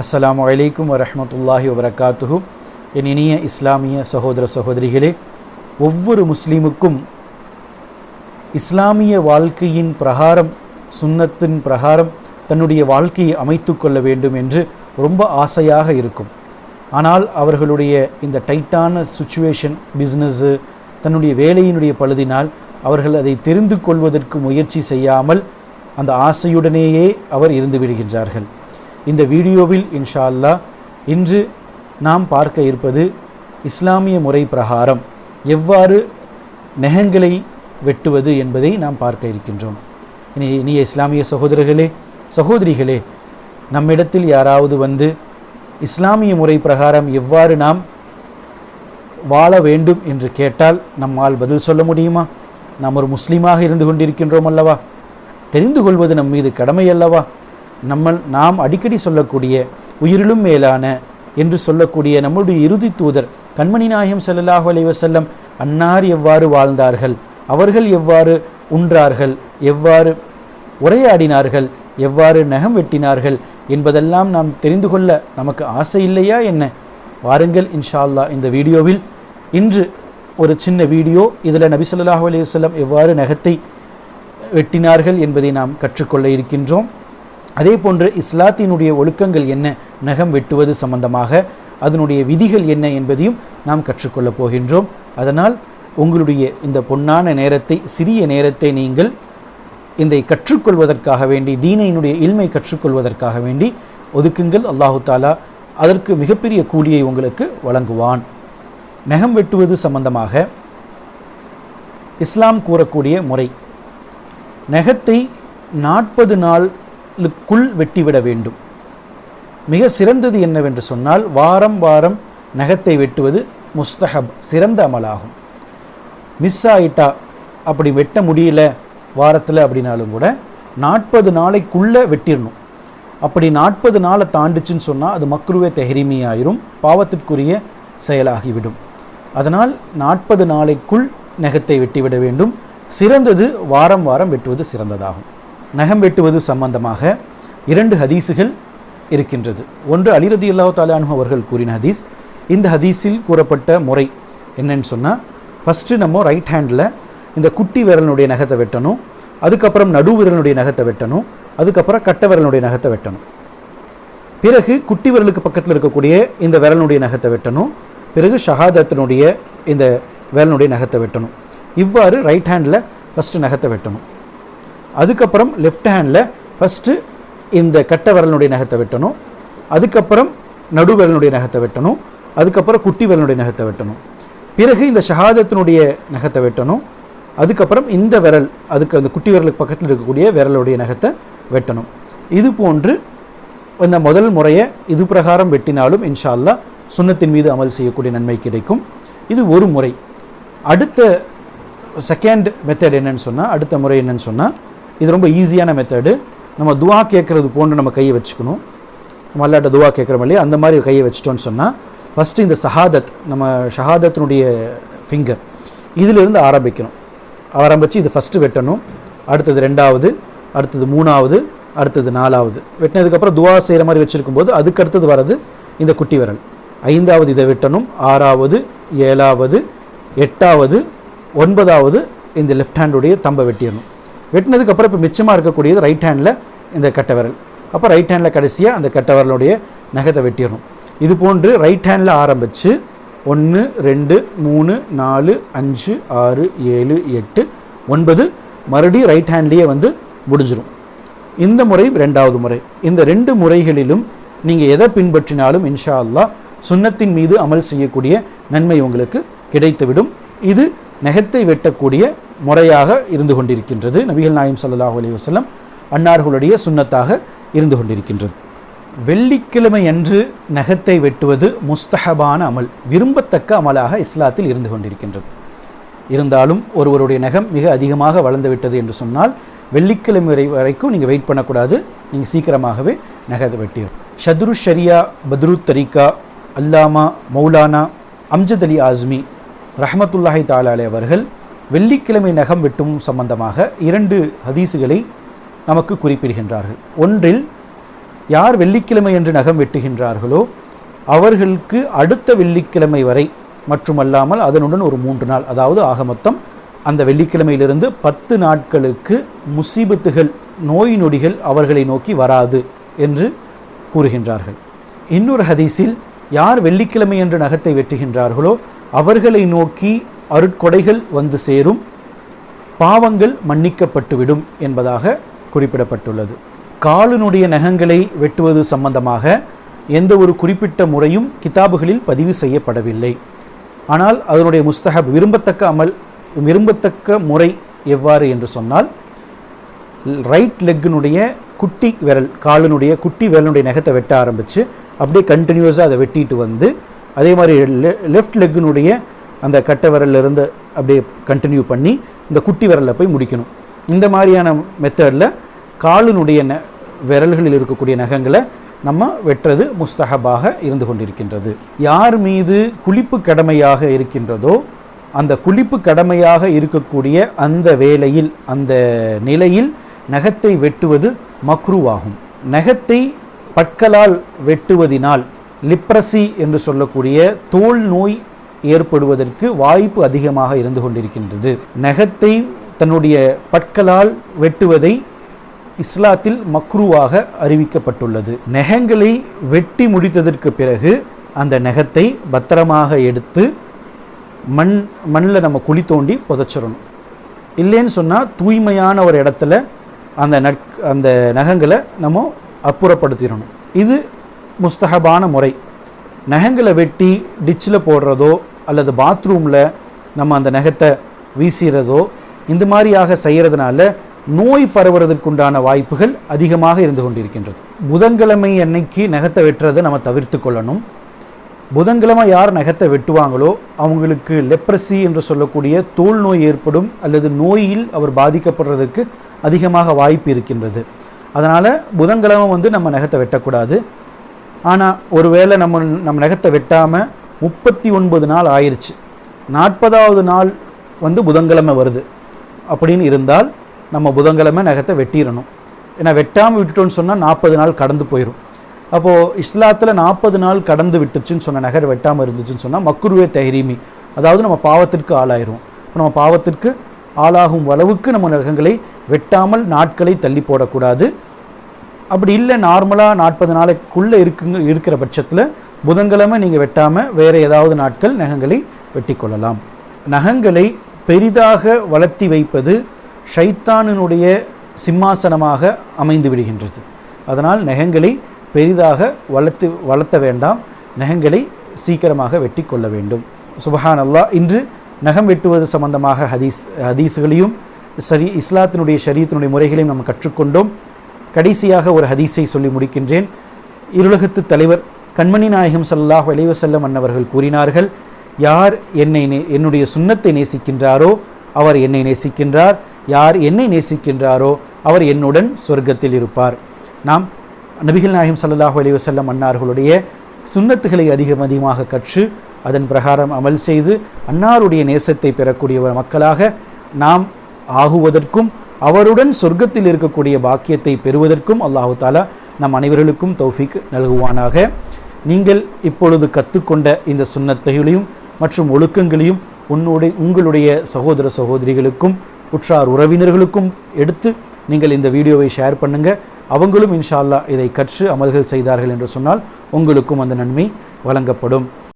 அஸ்லாம் வலைக்கும் வரமத்துல்லாஹி வபரகாத்துஹு. என் இனிய இஸ்லாமிய சகோதர சகோதரிகளே ஒவ்வொரு முஸ்லீமுக்கும் இஸ்லாமிய வாழ்க்கையின் பிரகாரம் சுன்னத்தின் பிரகாரம் தன்னுடைய வாழ்க்கையை அமைத்து கொள்ள வேண்டும் என்று ரொம்ப ஆசையாக இருக்கும். ஆனால் அவர்களுடைய இந்த டைட்டான சுச்சுவேஷன் பிஸ்னஸ்ஸு தன்னுடைய வேலையினுடைய பழுதினால் அவர்கள் அதை தெரிந்து கொள்வதற்கு முயற்சி செய்யாமல் அந்த ஆசையுடனேயே அவர் இருந்து விடுகின்றார்கள். இந்த வீடியோவில் இன்ஷா அல்லா இன்று நாம் பார்க்க இருப்பது இஸ்லாமிய முறை பிரகாரம். எவ்வாறு நெகங்களை வெட்டுவது என்பதை நாம் பார்க்க இருக்கின்றோம். இனி இனிய இஸ்லாமிய சகோதரர்களே சகோதரிகளே நம்மிடத்தில் யாராவது வந்து இஸ்லாமிய முறை பிரகாரம் எவ்வாறு நாம் வாழ வேண்டும் என்று கேட்டால் நம்மால் பதில் சொல்ல முடியுமா? நாம் ஒரு முஸ்லீமாக இருந்து கொண்டிருக்கின்றோம் அல்லவா? தெரிந்து கொள்வது நம் மீது கடமை அல்லவா? நம்ம நாம் அடிக்கடி சொல்லக்கூடிய உயிரிலும் மேலான என்று சொல்லக்கூடிய நம்முடைய இறுதி தூதர் கண்மணி நாயகம் ஸல்லல்லாஹு அலைவசல்லம் அன்னார் எவ்வாறு வாழ்ந்தார்கள்? அவர்கள் எவ்வாறு உன்றார்கள் எவ்வாறு உரையாடினார்கள்? எவ்வாறு நகம் வெட்டினார்கள்? என்பதெல்லாம் நாம் தெரிந்து கொள்ள நமக்கு ஆசை இல்லையா என்ன? வாருங்கள் இன்ஷா அல்லா இந்த வீடியோவில். இன்று ஒரு சின்ன வீடியோ. இதில் நபி ஸல்லல்லாஹு அலைஹி எவ்வாறு நகத்தை வெட்டினார்கள் என்பதை நாம் கற்றுக்கொள்ள இருக்கின்றோம். அதே போன்று இஸ்லாத்தினுடைய ஒழுக்கங்கள் என்ன? நகம் வெட்டுவது சம்பந்தமாக அதனுடைய விதிகள் என்ன என்பதையும் நாம் கற்றுக்கொள்ளப் போகின்றோம். அதனால் உங்களுடைய இந்த பொன்னான நேரத்தை சிறிய நேரத்தை நீங்கள் இதை கற்றுக்கொள்வதற்காக வேண்டி தீனையினுடைய இல்மை கற்றுக்கொள்வதற்காக வேண்டி ஒதுக்குங்கள். அல்லாஹு தாலா அதற்கு மிகப்பெரிய கூலியை உங்களுக்கு வழங்குவான். நகம் வெட்டுவது சம்பந்தமாக இஸ்லாம் கூறக்கூடிய முறை நகத்தை நாற்பது நாள் நாளுக்குள் வெட்டிவிட வேண்டும். மிக சிறந்தது என்னவென்று சொன்னால் வாரம் வாரம் நகத்தை வெட்டுவது முஸ்தஹப் சிறந்த அமலாகும். மிஸ் ஆகிட்டா அப்படி வெட்ட முடியல வாரத்தில் அப்படின்னாலும் கூட நாற்பது நாளைக்குள்ளே வெட்டிடணும் அப்படி நாற்பது நாளை தாண்டுச்சுன்னு சொன்னால் அது மக்ருவே தெஹரிமி ஆயிரும் பாவத்திற்குரிய செயலாகிவிடும். அதனால் நாற்பது நாளைக்குள் நகத்தை வெட்டிவிட வேண்டும். சிறந்தது வாரம் வாரம் வெட்டுவது சிறந்ததாகும். நகம் வெட்டுவது சம்பந்தமாக இரண்டு ஹதீஸுகள் இருக்கின்றது. ஒன்று அலிரதி அல்லாஹ் தாலானு அவர்கள் கூறின ஹதீஸ். இந்த ஹதீஸில் கூறப்பட்ட முறை என்னன்னு சொன்னால் ஃபஸ்ட்டு நம்ம ரைட் ஹேண்டில் இந்த குட்டி விரலினுடைய நகத்தை வெட்டணும். அதுக்கப்புறம் நடு விரலினுடைய நகத்தை வெட்டணும். அதுக்கப்புறம் கட்ட விரலினுடைய நகத்தை வெட்டணும். பிறகு குட்டி விரலுக்கு பக்கத்தில் இருக்கக்கூடிய இந்த விரலினுடைய நகத்தை வெட்டணும். பிறகு ஷஹாதத்தினுடைய இந்த விரலினுடைய நகத்தை வெட்டணும். இவ்வாறு ரைட் ஹேண்டில் ஃபஸ்ட்டு நகத்தை வெட்டணும். அதுக்கப்புறம் லெஃப்ட் ஹேண்டில் ஃபஸ்ட்டு இந்த கட்ட விரலினுடைய நகத்தை வெட்டணும். அதுக்கப்புறம் நடு விரலினுடைய நகத்தை வெட்டணும். அதுக்கப்புறம் குட்டி விரலுடைய நகத்தை வெட்டணும். பிறகு இந்த ஷஹாதத்தினுடைய நகத்தை வெட்டணும். அதுக்கப்புறம் இந்த விரல் அதுக்கு அந்த குட்டி விரலுக்கு பக்கத்தில் இருக்கக்கூடிய விரலுடைய நகத்தை வெட்டணும். இது போன்று இந்த முதல் முறையை இது பிரகாரம் வெட்டினாலும் இன்ஷால்லா சுண்ணத்தின் மீது அமல் செய்யக்கூடிய நன்மை கிடைக்கும். இது ஒரு முறை. அடுத்த செகண்ட் மெத்தட் என்னன்னு சொன்னால் அடுத்த முறை என்னன்னு சொன்னால் இது ரொம்ப ஈஸியான மெத்தடு நம்ம துவா கேட்குறது போன்று நம்ம கையை வச்சுக்கணும். நம்ம அல்லாட்ட துவா கேட்குறோம் இல்லையா? அந்த மாதிரி கையை வச்சிட்டோன்னு சொன்னால் ஃபஸ்ட்டு இந்த சஹாதத் நம்ம ஷஹாதத்தினுடைய ஃபிங்கர் இதிலிருந்து ஆரம்பிக்கணும். ஆரம்பித்து இது ஃபஸ்ட்டு வெட்டணும். அடுத்தது ரெண்டாவது அடுத்தது மூணாவது அடுத்தது நாலாவது. வெட்டினதுக்கப்புறம் துவா செய்கிற மாதிரி வச்சுருக்கும்போது அதுக்கு அடுத்தது வர்றது இந்த குட்டி விரல். ஐந்தாவது இதை வெட்டணும். ஆறாவது ஏழாவது எட்டாவது ஒன்பதாவது இந்த லெஃப்ட் ஹேண்டுடைய தம்பை வெட்டிடணும். வெட்டினதுக்கப்புறம் இப்போ மிச்சமாக இருக்கக்கூடியது ரைட் ஹேண்டில் இந்த கட்டை விரல். அப்போ ரைட் ஹேண்டில் கடைசியாக அந்த கட்டை விரலுடைய நகத்தை வெட்டிடணும். இது போன்று ரைட் ஹேண்டில் ஆரம்பித்து ஒன்று ரெண்டு மூணு நாலு அஞ்சு ஆறு ஏழு எட்டு ஒன்பது மறுபடியும் ரைட் ஹேண்ட்லேயே வந்து முடிஞ்சிடும் இந்த முறை ரெண்டாவது முறை. இந்த ரெண்டு முறைகளிலும் நீங்கள் எதை பின்பற்றினாலும் இன்ஷா அல்லாஹ் சுண்ணத்தின் மீது அமல் செய்யக்கூடிய நன்மை உங்களுக்கு கிடைத்துவிடும். இது நெகத்தை வெட்டக்கூடிய முறையாக இருந்து கொண்டிருக்கின்றது. நபிகள் நாயம் சல்லாஹூ அலி வஸல்லம் அன்னார்களுடைய சுன்னத்தாக இருந்து கொண்டிருக்கின்றது. வெள்ளிக்கிழமை அன்று நகத்தை வெட்டுவது முஸ்தஹபான அமல் விரும்பத்தக்க அமலாக இஸ்லாத்தில் இருந்து கொண்டிருக்கின்றது. இருந்தாலும் ஒருவருடைய நகம் மிக அதிகமாக வளர்ந்து விட்டது என்று சொன்னால் வெள்ளிக்கிழமை வரை வரைக்கும் நீங்கள் வெயிட் பண்ணக்கூடாது. நீங்கள் சீக்கிரமாகவே நகத்தை வெட்டிடும் ஷத்ரு ஷரியா பத்ரு தரிகா அல்லாமா மௌலானா அம்ஜத் அலி ஆஸ்மி ரஹமத்துல்லாஹி தாலாலே அவர்கள் வெள்ளிக்கிழமை நகம் வெட்டும் சம்பந்தமாக இரண்டு ஹதீஸுகளை நமக்கு குறிப்பிடுகின்றார்கள். ஒன்றில் யார் வெள்ளிக்கிழமை என்று நகம் வெட்டுகின்றார்களோ அவர்களுக்கு அடுத்த வெள்ளிக்கிழமை வரை மட்டுமல்லாமல் அதனுடன் ஒரு மூன்று நாள் அதாவது ஆக மொத்தம் அந்த வெள்ளிக்கிழமையிலிருந்து பத்து நாட்களுக்கு முசீபத்துகள் நோய் நொடிகள் அவர்களை நோக்கி வராது என்று கூறுகின்றார்கள். இன்னொரு ஹதீஸில் யார் வெள்ளிக்கிழமை என்று நகத்தை வெட்டுகின்றார்களோ அவர்களை நோக்கி அருட்கொடைகள் வந்து சேரும் பாவங்கள் மன்னிக்கப்பட்டுவிடும் என்பதாக குறிப்பிடப்பட்டுள்ளது. காலினுடைய நகங்களை வெட்டுவது சம்பந்தமாக எந்த ஒரு குறிப்பிட்ட முறையும் கிதாபுகளில் பதிவு செய்யப்படவில்லை. ஆனால் அதனுடைய முஸ்தஹப் விரும்பத்தக்க அமல் விரும்பத்தக்க முறை எவ்வாறு என்று சொன்னால் ரைட் லெக்கினுடைய குட்டி விரல் காலினுடைய குட்டி விரலுடைய நகத்தை வெட்ட ஆரம்பித்து அப்படியே கண்டினியூஸாக அதை வெட்டிட்டு வந்து அதே மாதிரி லெ லெஃப்ட் லெக்னுடைய அந்த கட்டை விரல்லிருந்து அப்படியே கண்டினியூ பண்ணி இந்த குட்டி விரலில் போய் முடிக்கணும். இந்த மாதிரியான மெத்தடில் காலினுடைய ந விரல்களில் இருக்கக்கூடிய நகங்களை நம்ம வெட்டுறது முஸ்தஹபாக இருந்து கொண்டிருக்கின்றது. யார் மீது குளிப்பு கடமையாக இருக்கின்றதோ அந்த குளிப்பு கடமையாக இருக்கக்கூடிய அந்த வேலையில் அந்த நிலையில் நகத்தை வெட்டுவது மக்ரூவாகும். நகத்தை பற்களால் வெட்டுவதினால் லிப்ரசி என்று சொல்லக்கூடிய தோல் நோய் ஏற்படுவதற்கு வாய்ப்பு அதிகமாக இருந்து கொண்டிருக்கின்றது. நகத்தை தன்னுடைய பற்களால் வெட்டுவதை இஸ்லாத்தில் மக்ருவாக அறிவிக்கப்பட்டுள்ளது. நெகங்களை வெட்டி முடித்ததற்கு பிறகு அந்த நெகத்தை பத்திரமாக எடுத்து மண் மண்ணில் நம்ம குழி தோண்டி புதைச்சிடணும். இல்லைன்னு சொன்னால் தூய்மையான ஒரு இடத்துல அந்த நட் அந்த நகங்களை நம்ம அப்புறப்படுத்திடணும். இது முஸ்தகபான முறை. நகங்களை வெட்டி டிச்சில் போடுறதோ அல்லது பாத்ரூமில் நம்ம அந்த நகத்தை வீசுகிறதோ இந்த மாதிரியாக செய்கிறதுனால நோய் பரவுறதற்குண்டான வாய்ப்புகள் அதிகமாக இருந்து கொண்டிருக்கின்றது. புதன்கிழமை அன்னைக்கு நகத்தை வெட்டுறதை நம்ம தவிர்த்து கொள்ளணும். புதன்கிழமை யார் நகத்தை வெட்டுவாங்களோ அவங்களுக்கு லெப்ரசி என்று சொல்லக்கூடிய தோல் நோய் ஏற்படும் அல்லது நோயில் அவர் பாதிக்கப்படுறதுக்கு அதிகமாக வாய்ப்பு இருக்கின்றது. அதனால் புதன்கிழமை வந்து நம்ம நகத்தை வெட்டக்கூடாது. ஆனால் ஒருவேளை நம்ம நம்ம நகத்தை வெட்டாமல் முப்பத்தி ஒன்பது நாள் ஆயிடுச்சு நாற்பதாவது நாள் வந்து புதன்கிழமை வருது. அப்படின்னு இருந்தால் நம்ம புதன்கிழமை நகத்தை வெட்டிடணும். ஏன்னா வெட்டாமல் விட்டுட்டோன்னு சொன்னால் நாற்பது நாள் கடந்து போயிடும் அப்போது இஸ்லாத்தில் நாற்பது நாள் கடந்து விட்டுச்சுன்னு சொன்ன நகர் வெட்டாமல் இருந்துச்சுன்னு சொன்னால் மக்குருவே தஹரீமி. அதாவது நம்ம பாவத்திற்கு ஆளாயிரும் இப்போ நம்ம பாவத்திற்கு ஆளாகும் அளவுக்கு நம்ம நகங்களை வெட்டாமல் நாட்களை தள்ளி போடக்கூடாது. அப்படி இல்லை நார்மலாக நாற்பது நாளைக்குள்ளே இருக்குங்க இருக்கிற பட்சத்தில் புதன்கிழமை நீங்கள் வெட்டாமல் வேறு ஏதாவது நாட்கள் நகங்களை வெட்டி கொள்ளலாம். நகங்களை பெரிதாக வளர்த்தி வைப்பது ஷைத்தானினுடைய சிம்மாசனமாக அமைந்து விடுகின்றது. அதனால் நகங்களை பெரிதாக வளர்த்து வளர்த்த வேண்டாம். நகங்களை சீக்கிரமாக வெட்டி கொள்ள வேண்டும். சுபஹான் அல்லா இன்று நகம் வெட்டுவது சம்பந்தமாக ஹதீஸ் ஹதீஸுகளையும் சரி இஸ்லாத்தினுடைய ஷரீத்தினுடைய முறைகளையும் நம்ம கற்றுக்கொண்டோம். கடைசியாக ஒரு ஹதீஸை சொல்லி முடிக்கின்றேன். இருலகத்து தலைவர் கண்மணி நாயகம் சல்லாஹ் அலைஹி வஸல்லம் அன்னவர்கள் கூறினார்கள் யார் என்னை நே- என்னுடைய சுண்ணத்தை நேசிக்கின்றாரோ அவர் என்னை நேசிக்கின்றார். யார் என்னை நேசிக்கின்றாரோ அவர் என்னுடன் சொர்க்கத்தில் இருப்பார். நாம் நபிகள் நாயகம் ஸல்லல்லாஹு அலைஹி வஸல்லம் அன்னார்களுடைய சுண்ணத்துகளை அதிகம் அதிகமாக கற்று அதன் பிரகாரம் அமல் செய்து அன்னாருடைய நேசத்தை பெறக்கூடிய மக்களாக நாம் ஆகுவதற்கும் அவருடன் சொர்க்கத்தில் இருக்கக்கூடிய பாக்கியத்தை பெறுவதற்கும் அல்லாஹு தாலா நம் அனைவர்களுக்கும் தௌஃபிக் நல்குவானாக. நீங்கள் இப்பொழுது கற்றுக்கொண்ட இந்த சுன்னத்தைகளையும் மற்றும் ஒழுக்கங்களையும் உன்னுடைய உங்களுடைய சகோதர சகோதரிகளுக்கும் உற்றார் உறவினர்களுக்கும் எடுத்து நீங்கள் இந்த வீடியோவை ஷேர் பண்ணுங்க. அவங்களும் இன்ஷா அல்லாஹ் இதை கற்று அமல்கள் செய்தார்கள் என்று சொன்னால் உங்களுக்கும் அந்த நன்மை வழங்கப்படும்.